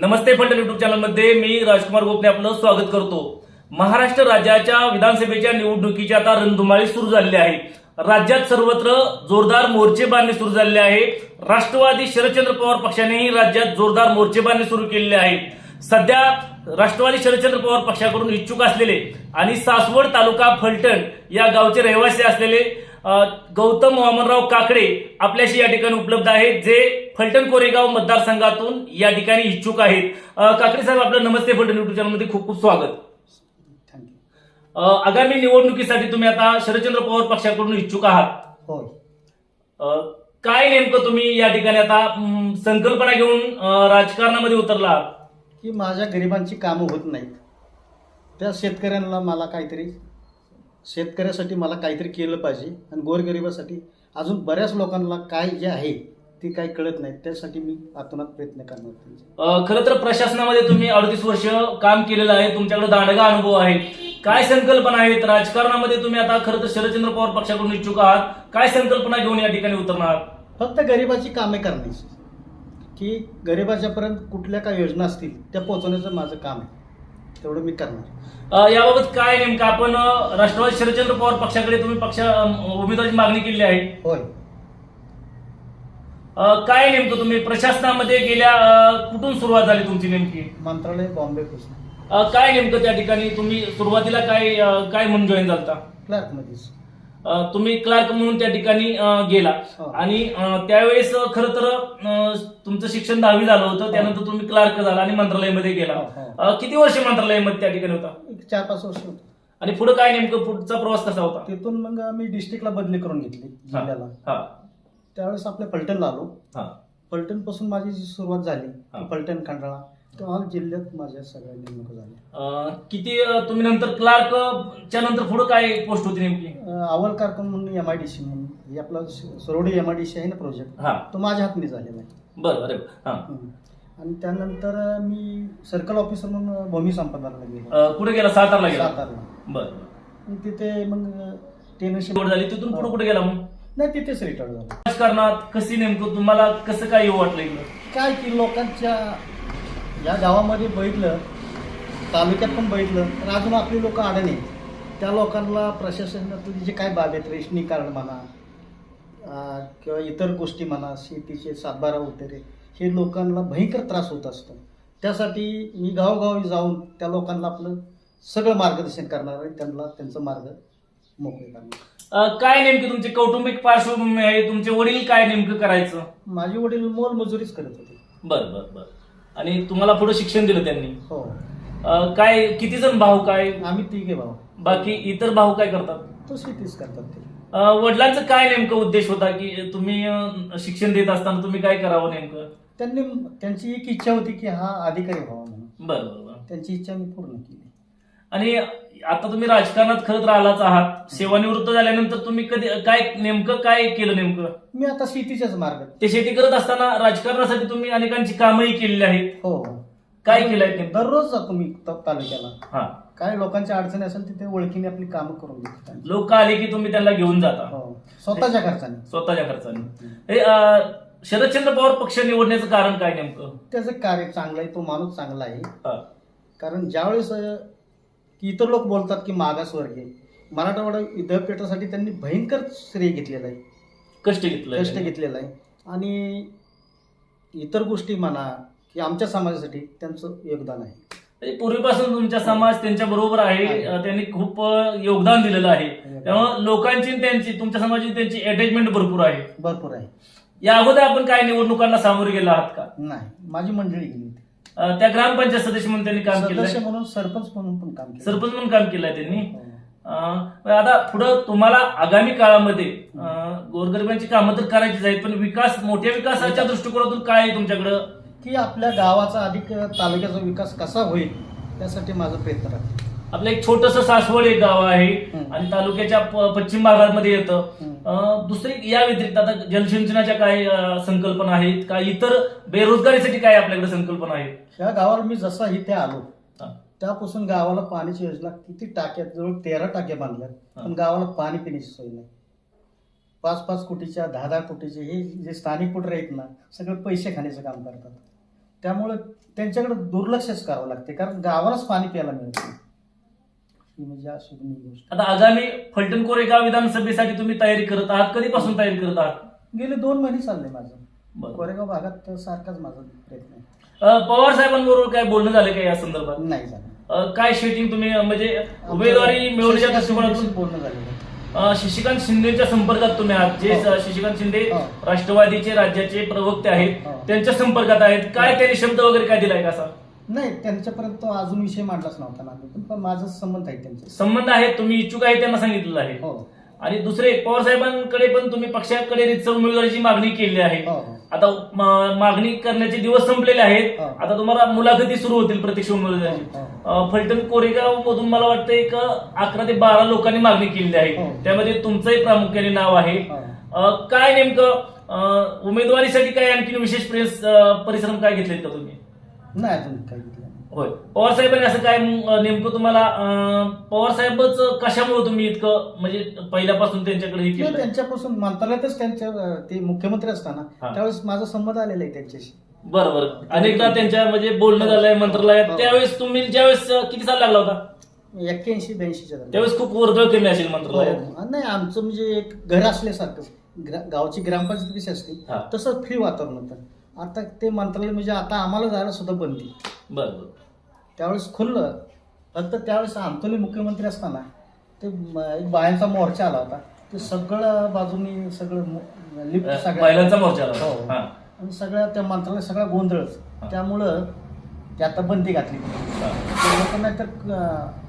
नमस्ते Phaltan YouTube चॅनलमध्ये मी राजकुमार गोपने आपलं स्वागत करतो. महाराष्ट्र राज्याच्या विधानसभेच्या निवडणुकीची आता रणधुमाळी सुरू झालेली आहे. राज्यात सर्वत्र जोरदार मोर्चेबांधणी सुरू झालेले आहे. राष्ट्रवादी शरदचंद्र पवार पक्षानेही राज्यात जोरदार मोर्चेबांधणी सुरू केलेले आहे. सध्या राष्ट्रवादी शरदचंद्र पवार पक्षाकडून इच्छुक असलेले आणि सासवड तालुका फलटण या गावचे रहिवासी असलेले गौतम वामनराव काकडे आपल्याशी या ठिकाणी उपलब्ध आहेत जे फलटण कोरेगाव मतदारसंघातून या ठिकाणी इच्छुक आहेत. काकडे साहेब आपलं नमस्ते फलटण युट्यूब चॅनलमध्ये खूप खूप स्वागत. आगामी निवडणुकीसाठी तुम्ही आता शरदचंद्र पवार पक्षाकडून इच्छुक आहात. काय नेमकं तुम्ही या ठिकाणी आता संकल्पना घेऊन राजकारणामध्ये उतरला आहात की माझ्या गरिबांची कामं होत नाहीत. त्या शेतकऱ्यांना मला काहीतरी शेतकऱ्यासाठी मला काहीतरी केलं पाहिजे आणि गोरगरिबासाठी अजून बऱ्याच लोकांना काय जे आहे ते काही कळत नाही. त्यासाठी मी आतोनात प्रयत्न करणार खरं तर प्रशासनामध्ये तुम्ही अडतीस वर्ष काम केलेलं आहे. तुमच्याकडे दांडगा अनुभव आहे. काय संकल्पना आहेत? राजकारणामध्ये तुम्ही आता खरं तर शरदचंद्र पवार पक्षाकडून इच्छुक आहात. काय संकल्पना घेऊन या ठिकाणी उतरणार? फक्त गरिबाची कामे करण्याची. की गरिबाच्यापर्यंत कुठल्या काय योजना असतील त्या पोहोचवण्याचं माझं काम आहे. तेवढं मी करणार. याबाबत काय नेमकं आपण राष्ट्रवादी शरदचंद्र पवार पक्षाकडे तुम्ही पक्ष उमेदवाराची मागणी केली आहे? होय. काय नेमकं तुम्ही प्रशासनामध्ये गेल्या कुठून सुरुवात झाली तुमची नेमकी? मंत्रालय बॉम्बे पासून. काय नेमकं त्या ठिकाणी तुम्ही सुरुवातीला काय काय म्हणून जॉईन झालता? क्लार्कमध्येच अ, तुम्ही क्लार्क म्हणून त्या ठिकाणी गेला. हो. आणि त्यावेळेस खरं तर तुमचं शिक्षण दहावी झालं होतं त्यानंतर तुम्ही क्लार्क झाला आणि मंत्रालयामध्ये गेला. हो, हो. किती वर्ष मंत्रालयामध्ये त्या ठिकाणी होता? चार पाच वर्ष होतं. आणि पुढे काय नेमकं पुढचा प्रवास कसा होता? तिथून मग आम्ही डिस्ट्रिक्टला बदली करून घेतली हा, जिल्ह्याला. हा, त्यावेळेस आपल्या फलटणला आलो. हा. फलटणपासून माझी जी सुरुवात झाली हा. ती फलटण खंडाळा. तेव्हा जिल्ह्यात माझ्या सगळ्या नेमणुका झाल्या. अ, किती अ, तुम्ही नंतर क्लार्क च्या नंतर पुढे काय पोस्ट होती नेमकी? अव्वल कारकून म्हणून एम आय डी सी म्हणून. हे आपला सरोडी एम आय डी सी आहे ना प्रोजेक्ट हा. तो माझ्या हातनी झालेला आहे. बरं अरे हा. हम्म. आणि त्यानंतर अं, मी सर्कल ऑफिसर म्हणून भूमी संपादनाला गेलो. अ, कुठे गेला? सातारला गेला? सातारला. बरं. आणि तिथे मग टेनशिप निवड झाली. तिथून पुढे कुठे गेला मग? नाही तिथेच रिटायर झालो. राजकारणात कशी नेमकं तुम्हाला कसं काय येऊ वाटलं इकडं? काय की लोकांच्या या गावामध्ये बघितलं तालुक्यात पण बघितलं तर अजून आपली लोक आहेत. त्या लोकांना प्रशासनातले जे काय बाब आहेत रेशनी कार्ड म्हणा किंवा इतर गोष्टी म्हणा शेतीचे सातबारा वगैरे हे लोकांना भयंकर त्रास होत असतो. त्यासाठी मी गावोगावी जाऊन त्या लोकांना आपलं सगळं मार्गदर्शन करणार आणि त्यांना त्यांचं मार्ग मोकळे करणार. काय नेमकी तुमची कौटुंबिक पार्श्वभूमी आहे तुमचे वडील काय नेमकं करायचं? माझे वडील मोलमजुरीच करत होते. बर बर बर. आणि तुम्हाला पुढे शिक्षण दिलं त्यांनी. हो. अ, काय किती जण भाऊ काय? आम्ही तिघे भाऊ. बाकी इतर भाऊ काय करतात? तो शेतीच करतात ते. अ, वडिलांचं काय नेमकं उद्देश होता की तुम्ही अ, शिक्षण देत असताना तुम्ही काय करावं नेमकं? त्यांनी त्यांची एक इच्छा होती की हा अधिकारी व्हावा म्हणून. बरं बरं बरं. त्यांची इच्छा मी पूर्ण केली. आणि आता तुम्ही राजकारणात खरंच राहिलाच आहात. सेवानिवृत्त झाल्यानंतर तुम्ही कधी काय नेमकं काय केलं नेमकं? मी आता शेतीच्याच मार्गात. ते शेती करत असताना राजकारणासाठी तुम्ही अनेकांची कामही केलेली आहेत. हो. काय केलंय नेमकं? दररोज जातो मी त- तालुक्याला. हा. काय लोकांच्या अडचणी असेल तिथे ओळखीने आपली कामं करून देतो लोक आले की तुम्ही त्यांना घेऊन जाता. हो. स्वतःच्या खर्चाने. स्वतःच्या खर्चाने. हे अ, शरदचंद्र पवार पक्ष निवडण्याचं कारण काय नेमकं? त्याचं कार्य चांगलं आहे तो माणूस चांगला आहे. कारण ज्यावेळेस अं, की इतर लोक बोलतात की मागासवर्गीय मराठवाडा विद्यापीठासाठी त्यांनी भयंकर श्रेय घेतलेलं आहे. कष्ट घेतलं कष्ट घेतलेलं आहे. आणि इतर गोष्टी म्हणा की आमच्या समाजासाठी त्यांचं योगदान आहे. पूर्वीपासून तुमचा समाज त्यांच्या बरोबर आहे. त्यांनी खूप योगदान दिलेलं आहे. त्यामुळे लोकांची त्यांची तुमच्या समाजाची त्यांची अटॅचमेंट भरपूर आहे. भरपूर आहे. या अगोदर आपण काय निवडणुकांना सामोरे गेला आहात का? नाही माझी मंडळी गेली होती. अ, त्या ग्रामपंचायत सदस्य म्हणून त्यांनी काम केलं सदस्य म्हणून सरपंच म्हणून पण काम केलं सरपंच म्हणून काम केलंय त्यांनी. हो. अं, पण आता पुढं तुम्हाला आगामी काळामध्ये अं, गोरगरिबांची कामं तर करायचीच आहेत पण विकास मोठ्या विकासाच्या दृष्टिकोनातून काय आहे तुमच्याकडं? की आपल्या गावाचा अधिक तालुक्याचा विकास कसा होईल त्यासाठी माझा प्रयत्न राहतो. आपलं एक छोटस सासवड एक गाव आहे. आणि तालुक्याच्या पश्चिम भागामध्ये येतं. दुसरी या व्यतिरिक्त आता जलसिंचनाच्या काय संकल्पना आहेत का? इतर बेरोजगारीसाठी काय आपल्याकडे संकल्पना आहेत? ह्या गावाला मी जसा इथे आलो. त्यापासून गावाला पाण्याची योजना किती टाक्यात जवळ तेरा टाक्या बांधल्यात. हा. पण गावाला पाणी पिण्याची सोय नाही. पाच पाच कोटीच्या दहा दहा कोटीचे हे जे स्थानिक पुढे आहेत ना सगळे पैसे खाण्याचं काम करतात. त्यामुळे त्यांच्याकडे दुर्लक्षच करावं लागते कारण गावालाच पाणी प्यायला मिळत. नाही ही म्हणजे अशी ही गोष्ट आता आगामी फलटण कोरेगाव विधानसभेसाठी तुम्ही तयारी करत आहात कधीपासून तयारी करत आहात गेले दोन महिने चालले माझं बरं. कोरेगाव भागात सारखाच माझा प्रयत्न आहे अ, पवार साहेबांबरोबर काय बोलणं झालं का या संदर्भात नाही झालं अ, काय शेटिंग तुम्ही अ, म्हणजे उमेदवारी मिळवण्याच्या दृष्टिकोनातून झालेलं आहे. अ, शशिकांत शिंदेच्या संपर्कात तुम्ही आहात जे हो. शशिकांत शिंदे हो. राष्ट्रवादीचे राज्याचे प्रवक्ते आहेत हो. त्यांच्या संपर्कात आहेत काय त्यांनी शब्द वगैरे काय दिलाय का असा नाही त्यांच्यापर्यंत तो अजून विषय मांडलाच नव्हता ना. पण पण माझा संबंध आहे त्यांच्या संबंध आहेत तुम्ही इच्छुक आहे त्यांना सांगितलेलं आहे. हो. आणि दुसरे पवार साहेबांकडे पण तुम्ही पक्षाकडे रितसर उमेदवारीची मागणी केली आहे. हो. हो आता म- मागणी करण्याचे दिवस संपलेले आहेत. हो. आता तुम्हाला मुलाखती सुरू होतील प्रत्यक्ष उमेदवाराची. हो. अ, फलटण कोरेगाव मधून मला वाटतं एक अकरा ते बारा लोकांनी मागणी केलेली आहे. त्यामध्ये तुमचंही प्रामुख्याने नाव आहे. हो. अ, काय नेमकं अ, उमेदवारीसाठी काय आणखी विशेष प्रेस अ, परिश्रम काय घेतलेत का तुम्ही? नाही अजून काही घेतलं. होय पवार साहेबांनी असं काय अ, नेमकं तुम्हाला अ, पवार साहेबच कशामुळे तुम्ही इतकं म्हणजे पहिल्यापासून त्यांच्याकडे हे नाही, केलं त्यांच्यापासून मंत्रालयातच त्यांच्या अं, ते मुख्यमंत्री असताना हा. त्यावेळेस माझा संबंध आलेला आहे त्यांच्याशी बरं बरं अनेकदा त्यांच्या म्हणजे बोलणं झालंय मंत्रालयात हो. त्यावेळेस तुम्ही ज्यावेळेस अ, किती साल लागला होता एक्क्याऐंशी ब्याऐंशीच्या दरम्यान. त्यावेळेस खूप वर्दळ कमी असेल मंत्रालयात हो. नाही आमचं म्हणजे एक घर असल्यासारखं ग्रा- गावची ग्रामपंचायत कशी असते हा. तसं फ्री वातावरण होतं आता ते मंत्रालय म्हणजे आता आम्हाला जायला सुद्धा बंदी बरं बरं त्यावेळेस खुललं फक्त त्यावेळेस अंतोली मुख्यमंत्री असताना ते एक बायांचा मोर्चा आला होता ते सगळं बाजूनी सगळं लिफ्ट सगळ्या महिलांचा मोर्चा आला. हो. आणि सगळ्या त्या मंत्रालय सगळा गोंधळच हा. त्यामुळं ते आता बंदी घातली हा. ते लोकांना तर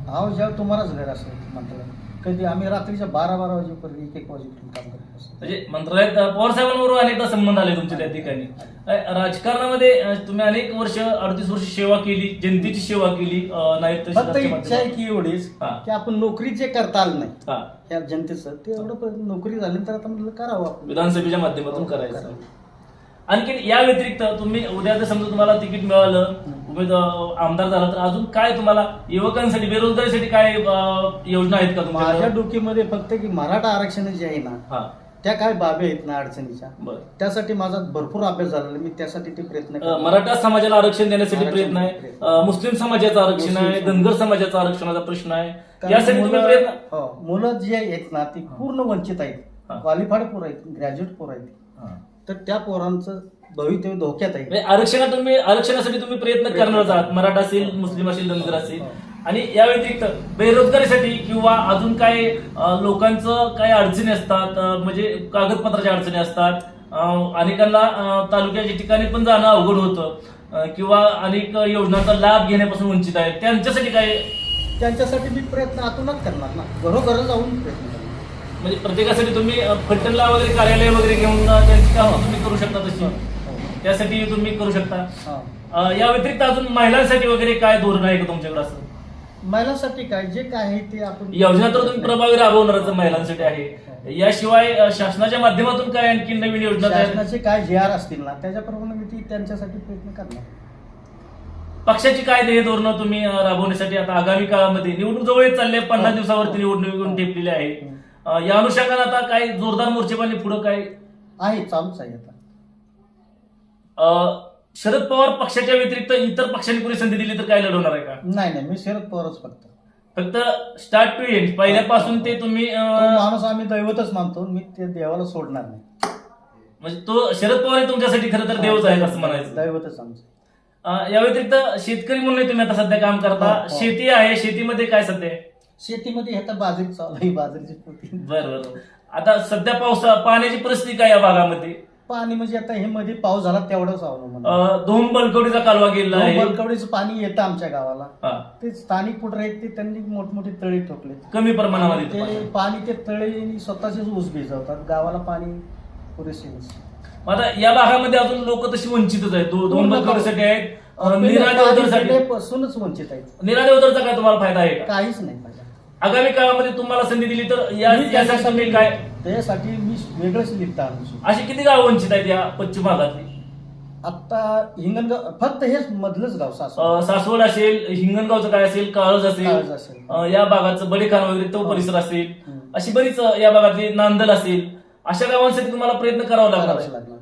हा जेव्हा तुम्हालाच घर असेल मंत्रालय कधी आम्ही रात्रीच्या बारा बारा वाजेपर्यंत एक एक वाजेपर्यंत काम करत असतो म्हणजे मंत्रालयात पवार साहेबांबरोबर अनेकदा संबंध आले तुमचे त्या ठिकाणी अ, राजकारणामध्ये अ, तुम्ही अनेक वर्ष अडतीस वर्ष सेवा केली जनतेची सेवा केली अ, नायब फक्त तहसीलदारच्या इच्छा आहे माध्यमातून. की एवढीच हा. की आपण नोकरी जे करता आलं नाही हा. ह्या जनतेचं ते एवढं पण नोकरी झाल्यानंतर आता म्हटलं करावं आपण विधानसभेच्या माध्यमातून हो, करायचं. आणखी या व्यतिरिक्त तुम्ही उद्या जर समजा तुम्हाला तिकीट मिळालं उमेदवार आमदार झाला तर अजून काय तुम्हाला युवकांसाठी बेरोजगारीसाठी काय योजना आहेत का माझ्या तुमच्या डोकीमध्ये फक्त की मराठा आरक्षण जे आहे ना हा. त्या काय बाबी आहेत ना अडचणीच्या? त्यासाठी माझा भरपूर अभ्यास झालेला. मी त्यासाठी ते प्रयत्न. मराठा समाजाला आरक्षण देण्यासाठी प्रयत्न आहे. मुस्लिम समाजाचं आरक्षण आहे. धनगर समाजाचा आरक्षणाचा प्रश्न आहे. यासाठी तुम्ही मुलं- प्रयत्न हो, मुलं जी आहेत ना ती पूर्ण वंचित आहेत. क्वालिफाईड पोर आहेत ग्रॅज्युएट पोर आहेत. हा. तर त्या पोरांचं भवितव्य धोक्यात आहे. म्हणजे आरक्षणात तुम्ही आरक्षणासाठी तुम्ही प्रयत्न करणारच आहात. मराठा असेल मुस्लिम असेल धनगर असेल. हो. आणि या व्यतिरिक्त बेरोजगारीसाठी किंवा अजून काय लोकांचं काय अडचणी असतात म्हणजे कागदपत्राच्या अडचणी असतात अनेकांना तालुक्याच्या ठिकाणी पण जाणं अवघड होतं किंवा अनेक योजनांचा लाभ घेण्यापासून वंचित आहेत. त्यांच्यासाठी काय? त्यांच्यासाठी मी प्रयत्न आतूनच करणार ना. घरोघर जाऊन प्रयत्न करणार. म्हणजे प्रत्येकासाठी तुम्ही फलटणला वगैरे कार्यालय वगैरे घेऊन त्यांची कामं तुम्ही करू शकता तशी. हो. त्यासाठी तुम्ही करू शकता. हा. या व्यतिरिक्त अजून महिलांसाठी वगैरे काय धोरण आहे का तुमच्याकडे असं? महिलांसाठी काय? जे काय आहे ते आपण योजना तर तुम्ही प्रभावी राबवणारच महिलांसाठी आहे. याशिवाय अ, शासनाच्या माध्यमातून काय आणखी नवीन योजना शासनाचे काय जे आर असतील ना त्याच्याप्रमाणे मी ती त्यांच्यासाठी प्रयत्न करणार. पक्षाची काय ध्येय धोरणं तुम्ही राबवण्यासाठी आता आगामी काळामध्ये निवडणूक जवळ चालले पन्नास हो. दिवसावरती निवडणूक ठेपलेली आहे. अ, या अनुषंगाने आता काय जोरदार मोर्चेबांधणी पुढे काय? आहे चालूच आहे आता. अ, शरद पवार पक्षाच्या व्यतिरिक्त इतर पक्षांनी पुढे संधी दिली तर काय लढवणार आहे का? नाही नाही मी शरद पवारच फक्त. फक्त स्टार्ट टू एंड पहिल्यापासून ते तुम्ही अ, माणूस आम्ही दैवतच मानतो मी ते देवाला सोडणार नाही. म्हणजे तो शरद पवार हे तुमच्यासाठी खरं तर देवच आहे असं म्हणायचं. दैवतच आमचं. अ, या व्यतिरिक्त शेतकरी म्हणून तुम्ही आता सध्या काम करता. हो, हो. शेती आहे शेतीमध्ये काय सध्या आहे? शेतीमध्ये आता बाजरी चालू आहे बाजरीची पोती बरं बरं. आता सध्या पावसा पाण्याची परिस्थिती काय या भागामध्ये? पाणी म्हणजे आता हे मध्ये पाऊस झाला तेवढंच अवलंबून अ, धोम बलकवडीचा कालवा गेलेला आहे. बलकवडीचं पाणी येतं आमच्या गावाला. हा. ते स्थानिक पुढे आहेत ते त्यांनी मोठमोठे तळी ठोकले कमी प्रमाणामध्ये ते पाणी. पाणी ते तळे स्वतःचेच ऊस भिजवतात. गावाला पाणी पुरेसे नसते. मग आता या भागामध्ये अजून लोक तशी वंचितच आहेत. दोन बलकवडीसाठी आहेत. अ, पहिले निरा पाणी देवधरसाठी पिण्यापासूनच वंचित आहेत. निरा देवधरचा काय तुम्हाला फायदा आहे का? काहीच नाही आगामी काळामध्ये तुम्हाला संधी दिली तर या मी यासाठी तुम्ही काय? त्यासाठी मी वेगळंच लिहिता आणू अशी किती गाव वंचित आहेत या पश्चिम भागातली? आता हिंगणगाव फक्त हेच मधलंच गाव सासू अ, सासवड असेल हिंगणगावचं काय असेल काळज काळज असेल. असेल. अ, या भागाचं बडेखान वगैरे तो हो. परिसर असेल हम्म. अशी बरीच अ, या भागातली नांदल असेल अशा गावांसाठी तुम्हाला प्रयत्न करावा लागणार करावंच आहे लागणार.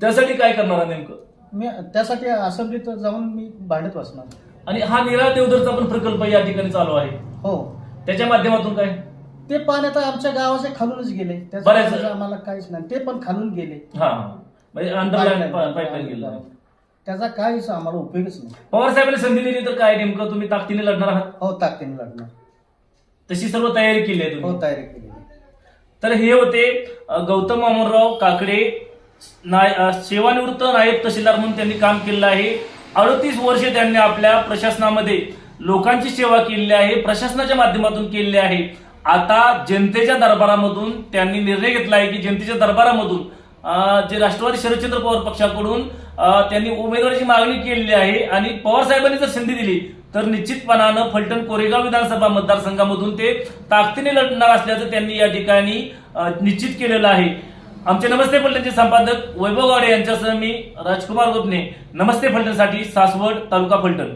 त्यासाठी काय करणार आहे नेमकं? मी त्यासाठी असेंब्लीत जाऊन मी भांडत बसणार. आणि हा निरा देवदरचा पण प्रकल्प या ठिकाणी चालू आहे. हो. त्याच्या माध्यमातून काय? ते पाणी आता आमच्या गावाच्या खालूनच गेले. बऱ्याच- त्याच्या आम्हाला काहीच नाही. ते पण खालून गेले. हा म्हणजे. पाईपलाईन. गेलं. त्याचा काहीच आम्हाला उपयोगच नाही. पवार साहेबांनी संधी दिली तर काय नेमकं? तुम्ही ताकदीने लढणार आहात? हो ताकदीने लढणार. तशी सर्व तयारी केली आहे हो तयारी केली तर हे होते अ, गौतम मामूनराव काकडे नाय- अ, सेवानिवृत्त नायब तहसीलदार म्हणून त्यांनी काम केलेलं आहे. अडतीस वर्षे त्यांनी आपल्या प्रशासनामध्ये लोकांची सेवा केलेली आहे प्रशासनाच्या माध्यमातून केलेली आहे. आता जनतेच्या दरबारामधून त्यांनी निर्णय घेतला आहे की जनतेच्या दरबारामधून जे राष्ट्रवादी शरदचंद्र पवार पक्षाकडून त्यांनी उमेदवाराची मागणी केलेली आहे आणि पवार साहेबांनी जर संधी दिली तर निश्चितपणानं फलटण कोरेगाव विधानसभा मतदारसंघामधून ते ताकदीने लढणार असल्याचं त्यांनी या ठिकाणी निश्चित केलेलं आहे. आमचे नमस्ते फलटणचे संपादक वैभव गावडे यांच्यासह मी राजकुमार गोपने नमस्ते फलटणसाठी सासवड तालुका फलटण.